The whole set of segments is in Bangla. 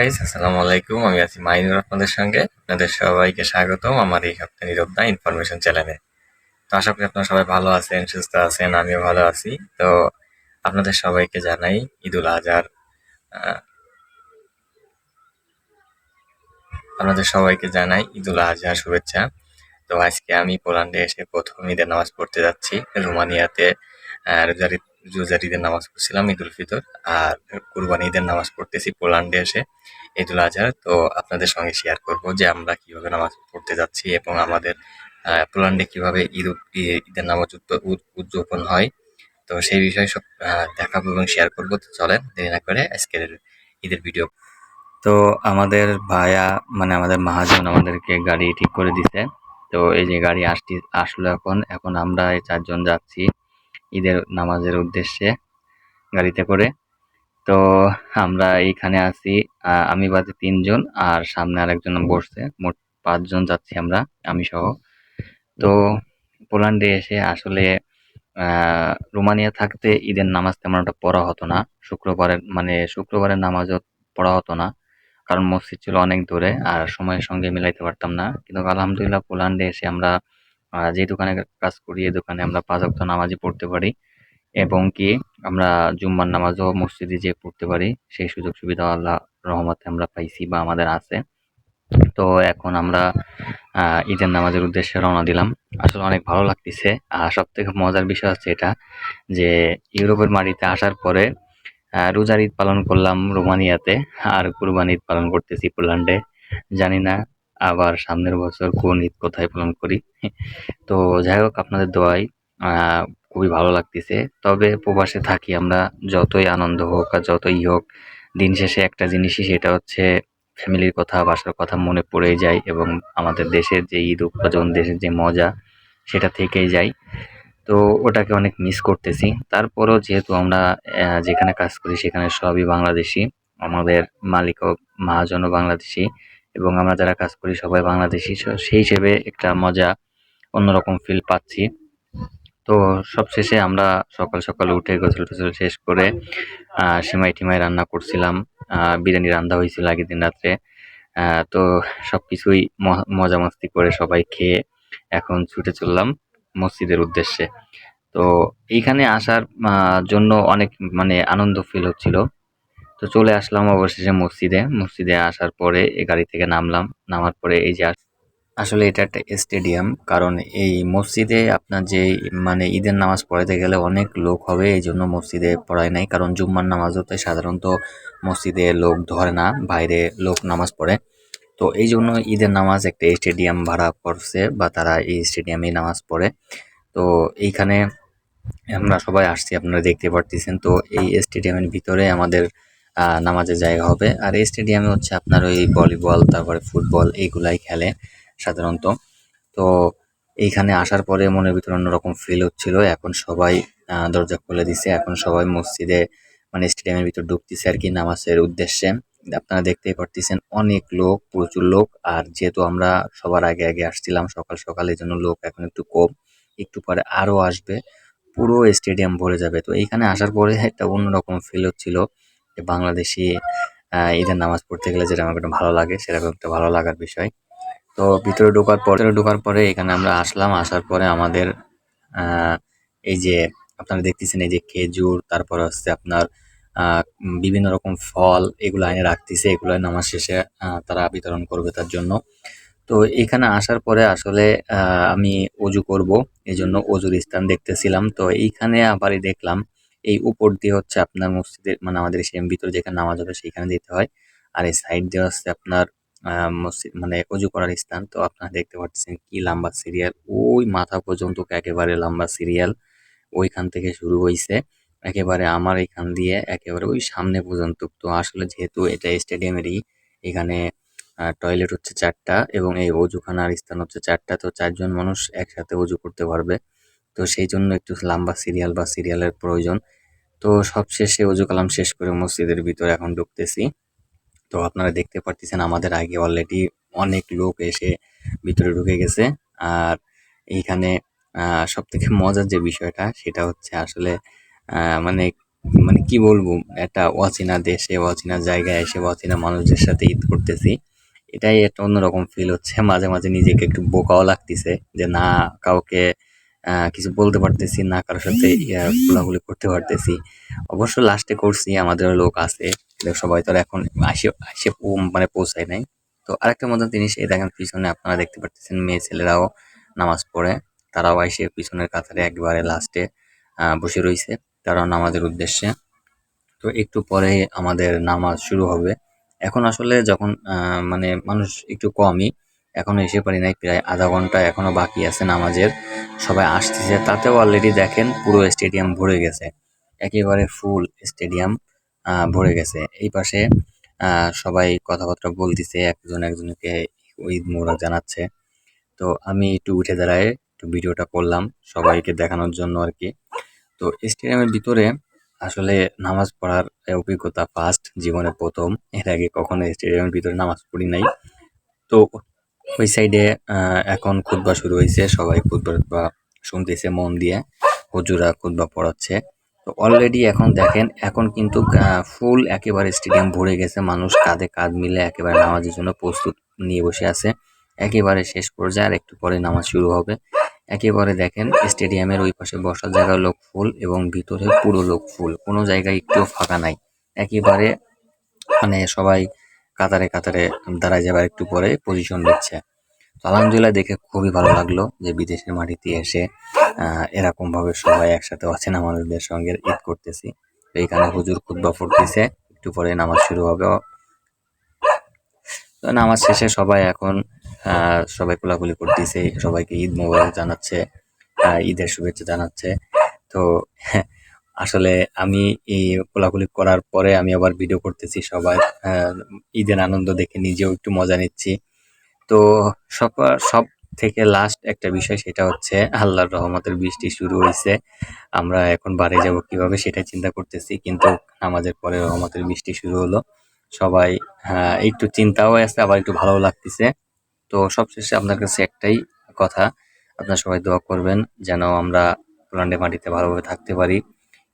গাইস আসসালামু আলাইকুম। আমি আছি মাইনুর আপনাদের সঙ্গে। আপনাদের সবাইকে স্বাগতম আমার এই সপ্তাহে নিরবদা ইনফরমেশন চ্যানেলে। তো আশা করি আপনারা সবাই ভালো আছেন, সুস্থ আছেন, আমিও ভালো আছি। তো আপনাদের সবাইকে জানাই ঈদুল আজহার। আপনাদের সবাইকে জানাই ঈদুল আজহার শুভেচ্ছা। তো আজকে আমি পোল্যান্ডে এসে প্রথম ঈদের নামাজ পড়তে যাচ্ছি। রোমানিয়াতে রোজার ঈদ- ঈদের নামাজ পড়ছিলাম ঈদুল ফিতর, আর কুরবানি ঈদের নামাজ পড়তেছি পোল্যান্ডে এসে ঈদুল আজহার তো আপনাদের সঙ্গে শেয়ার করব যে আমরা কীভাবে নামাজ পড়তে যাচ্ছি এবং আমাদের পোল্যান্ডে কীভাবে ঈদ ঈদের নামাজ উদ্য- উদ- উদযাপন হয়। তো সেই বিষয়ে সব দেখাবো এবং শেয়ার করব। তো চলেন, দেরি না করে আজকের ঈদের ভিডিও তো আমাদের ভাইয়া মানে আমাদের মহাজন আমাদেরকে গাড়ি ঠিক করে দিছে। তো এই যে গাড়ি আসটি আসলো এখন এখন আমরা এই চারজন যাচ্ছি। ঈদের নামাজের উদ্দেশ্যে গাড়িতে করে। তো আমরা এইখানে আছি আমি বাদে তিনজন আর সামনে আরেকজন বসছে। মোট পাঁচজন যাচ্ছি আমরা, আমি সহ। তো পোল্যান্ডে এসে আসলে রোমানিয়া থাকতে ঈদের নামাজ তেমন একটা পড়া হতো না। শুক্রবারের মানে শুক্রবারের নামাজও পড়া হতো না, কারণ মসজিদ ছিল অনেক দূরে আর সময়ের সঙ্গে মিলাইতে পারতাম না। কিন্তু আলহামদুলিল্লাহ পোল্যান্ডে এসে আমরা যে দোকানে কাজ করি এই দোকানে আমরা পাঁচ ওয়াক্ত নামাজই পড়তে পারি এবং কি আমরা জুম্মার নামাজও মসজিদে যেয়ে পড়তে পারি, সেই সুযোগ সুবিধা আল্লাহ রহমতে আমরা পাইছি বা আমাদের আছে। তো এখন আমরা ঈদের নামাজের উদ্দেশ্যে রওনা দিলাম। আসলে অনেক ভালো লাগতেছে। আর সব থেকে মজার বিষয় হচ্ছে এটা যে ইউরোপের মাটিতে আসার পরে রোজার ঈদ পালন করলাম রোমানিয়াতে। আর কুরবানি ঈদ পালন করতেছি পোল্যান্ডে। জানি না আবার সামনের বছর কোন ঈদ কোথায় পালন করি? তো যাই হোক, আপনাদের দোয়াই খুবই ভালো লাগতেছে। তবে প্রবাসে থাকি আমরা, যতই আনন্দ হোক আর যতই হোক, দিন শেষে একটা জিনিসই সেটা হচ্ছে ফ্যামিলির কথা, বাসার কথা মনে পড়ে যায় এবং আমাদের দেশের যে ঈদ উপার্জন, দেশের যে মজা, সেটা থেকেই যায়। তো ওটাকে অনেক মিস করতেছি। তারপরও যেহেতু আমরা যেখানে কাজ করি সেখানে সবই বাংলাদেশি। আমাদের মালিকও মহাজনও বাংলাদেশি। এবং আমরা যারা কাজ করি সবাই বাংলাদেশি সেই হিসেবে একটা মজা অন্যরকম ফিল পাচ্ছি। তো সবশেষে আমরা সকাল সকাল উঠে গোসল টোসল শেষ করে সেমাই টিমাই রান্না করছিলাম। বিরিয়ানি রান্না হয়েছিল আগের দিন রাত্রে। তো সব কিছুই মজা মস্তি করে সবাই খেয়ে এখন ছুটে চললাম মসজিদের উদ্দেশ্যে। তো এইখানে আসার জন্য অনেক মানে আনন্দ ফিল হচ্ছিল। তো চলে আসলাম অবশেষে মসজিদে। মসজিদে আসার পরে এই গাড়ি থেকে নামলাম। নামার পরে এই যে আসলে এটা একটা স্টেডিয়াম, কারণ এই মসজিদে আপনার যে মানে ঈদের নামাজ পড়াতে গেলে অনেক লোক হবে, এই জন্য মসজিদে পড়ায় নাই। কারণ জুম্মার নামাজও তাই সাধারণত মসজিদে লোক ধরে না, বাইরে লোক নামাজ পড়ে। তো এই জন্য ঈদের নামাজ একটা স্টেডিয়াম ভাড়া করছে বা তারা এই স্টেডিয়ামে নামাজ পড়ে। তো এইখানে আমরা সবাই আসছি, আপনারা দেখতে পারতেছেন। তো এই স্টেডিয়ামের ভিতরে আমাদের নামাজের জায়গা হবে। আর এই স্টেডিয়ামে হচ্ছে আপনার ওই ভলিবল তারপরে ফুটবল এইগুলাই খেলে সাধারণত। তো এইখানে আসার পরে মনের ভিতরে অন্যরকম ফিল হচ্ছিল। এখন সবাই দরজা খুলে দিছে। এখন সবাই মসজিদে মানে স্টেডিয়ামের ভিতর ঢুকতেছে আর কি নামাজের উদ্দেশ্যে। আপনারা দেখতেই পারতেছেন অনেক লোক, প্রচুর লোক। আর যেহেতু আমরা সবার আগে আগে আসছিলাম, সকাল সকাল, এই জন্য লোক এখন একটু কম। একটু পরে আরও আসবে। পুরো স্টেডিয়াম ভরে যাবে। তো এইখানে আসার পরে একটা অন্যরকম ফিল হচ্ছিল। বাংলাদেশি ঈদের নামাজ পড়তে গেলে যেটা আমার একটা ভালো লাগে সেরকম একটা ভালো লাগার বিষয়। তো ভিতরে ঢোকার পরে ঢোকার পরে এখানে আমরা আসলাম, আসার পরে আমাদের এই যে আপনারা দেখতেছেন এই যে খেজুর, তারপর হচ্ছে আপনার বিভিন্ন রকম ফল এগুলো এনে রাখতেছে, এগুলো নামাজ শেষে তারা বিতরণ করবে তার জন্য। তো এখানে আসার পরে আসলে আমি অজু করব এই জন্য অজুর স্থান দেখতেছিলাম। তো এইখানে আবারই দেখলাম এই উপর দিয়ে হচ্ছে আপনার মসজিদের মানে আমাদের সেম ভিতরে যেখানে নামাজ হবে সেখানে দিতে হয়। আর এই সাইড দিয়ে হচ্ছে আপনার মসজিদ মানে অজু করার স্থান। তো আপনারা দেখতে পাচ্ছেন কি লম্বা সিরিয়াল ওই মাথা পর্যন্ত একেবারে লম্বা সিরিয়াল ওইখান থেকে শুরু হয়েছে একেবারে আমার এখান দিয়ে একেবারে ওই সামনে পর্যন্ত। তো আসলে যেহেতু এটা স্টেডিয়ামেরই এখানে টয়লেট হচ্ছে চারটা এবং এই অজুখানার স্থান হচ্ছে চারটা। তো চারজন মানুষ একসাথে অজু করতে পারবে। তো সেই জন্য একটু লম্বা সিরিয়াল বা সিরিয়ালের প্রয়োজন। তো সবশেষে অজু কালাম শেষ করে মসজিদের ভিতরে এখন ঢুকতেছি। তো আপনারা দেখতে পারতেছেন আমাদের আগে অলরেডি অনেক লোক এসে ভিতরে ঢুকে গেছে। আর এইখানে সব থেকে মজার যে বিষয়টা, সেটা হচ্ছে আসলে মানে মানে কি বলব, একটা অচেনা দেশে, অচেনা জায়গায় এসে অচেনা মানুষদের সাথে ঈদ করতেছি। এটাই একটা অন্যরকম ফিল হচ্ছে। মাঝে মাঝে নিজেকে একটু বোকাও লাগতেছে যে না, কাউকে কিছু বলতে পারতেছি না, কারোর সাথে ঘোলাঘুলি করতে পারতেছি। অবশ্য লাস্টে করছি আমাদের লোক আছে সবাই তো এখন আসে আসে মানে পৌঁছায় নাই। তো আরেকটা মজার জিনিস, এই দেখেন পিছনে আপনারা দেখতে পারতেছেন মেয়ে ছেলেরাও নামাজ পড়ে, তারাও এসে পিছনের কাতারে একবারে লাস্টে বসে রয়েছে তারাও নামাজের উদ্দেশ্যে। তো একটু পরে আমাদের নামাজ শুরু হবে। এখন আসলে যখন মানে মানুষ একটু কমই, এখনও এসে পারি নাই, প্রায় আধা ঘণ্টা এখনও বাকি আছে নামাজের। সবাই আসতেছে। তাতেও অলরেডি দেখেন পুরো স্টেডিয়াম ভরে গেছে। একেবারে ফুল স্টেডিয়াম ভরে গেছে। এই পাশে সবাই কথাবার্তা বলতেছে, একজন একজনকে ঈদ মোবারক জানাচ্ছে। তো আমি একটু উঠে দাঁড়ায় একটু ভিডিওটা করলাম সবাইকে দেখানোর জন্য আর কি। তো স্টেডিয়ামের ভিতরে আসলে নামাজ পড়ার অভিজ্ঞতা ফার্স্ট জীবনে প্রথম। এর আগে কখনো স্টেডিয়ামের ভিতরে নামাজ পড়ি নাই। তো ওই সাইডে এখন খুতবা শুরু হয়েছে সবাই খুতবা শুনতেছে মন দিয়ে, হুজুরা খুতবা পড়াচ্ছে। তো অলরেডি এখন দেখেন, এখন কিন্তু ফুল একেবারে স্টেডিয়াম ভরে গেছে, মানুষ কাঁধে কাঁধ মিলে একেবারে নামাজের জন্য প্রস্তুত নিয়ে বসে আছে। একেবারে শেষ পর্যায়ে আর একটু পরে নামাজ শুরু হবে। একেবারে দেখেন স্টেডিয়ামের ওই পাশে বসার জায়গায় লোক ফুল এবং ভিতরে পুরো লোক ফুল কোনো জায়গায় একটু ফাঁকা নাই। একেবারে মানে সবাই কাতারে কাতারে দাঁড়ায় যাবার একটু পরে পজিশন নিচ্ছে। তো আলহামদুলিল্লাহ দেখে খুবই ভালো লাগল যে বিদেশের মাটিতে এসে আহ, এরকম ভাবে সবাই একসাথে অচেনা মানুষদের সঙ্গে ঈদ করতেছি। তো এখানে হুজুর খুতবা পড়তেছে একটু পরে নামাজ শুরু হবে। তো নামাজ শেষে সবাই এখন সবাই কোলাকুলি করতেছে সবাইকে ঈদ মোবারক জানাচ্ছে ঈদের শুভেচ্ছা জানাচ্ছে। তো আসলে আমি এই কোলাকুলি করার পরে আমি আবার ভিডিও করতেছি সবাই ঈদের আনন্দ দেখে নিজেও একটু মজা নিচ্ছি। তো সব সব থেকে লাস্ট একটা বিষয় সেটা হচ্ছে আল্লাহর রহমতের বৃষ্টি শুরু হয়েছে আমরা এখন বাড়ি যাব কীভাবে সেটা চিন্তা করতেছি, কিন্তু আমাদের পরে রহমতের বৃষ্টি শুরু হলো। সবাই একটু চিন্তাও আছে, আবার একটু ভালো লাগতেছে। তো সবশেষে আপনার কাছে একটাই কথা, আপনারা সবাই দোয়া করবেন যেন আমরা পোল্যান্ডের মাটিতে ভালোভাবে থাকতে পারি।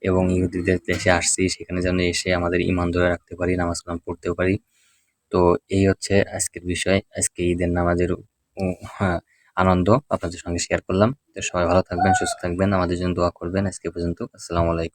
এবং ইহুদিদের দেশে আসছি সেখানে যেন এসে আমাদের ইমান ধরে রাখতে পারি নামাজ কালাম পড়তেও পারি। তো এই হচ্ছে আজকের বিষয় আজকে ঈদের নামাজের হ্যাঁ, আনন্দ আপনাদের সঙ্গে শেয়ার করলাম। তো সবাই ভালো থাকবেন সুস্থ থাকবেন আমাদের জন্য দোয়া করবেন আজকে পর্যন্ত। আসসালামু আলাইকুম।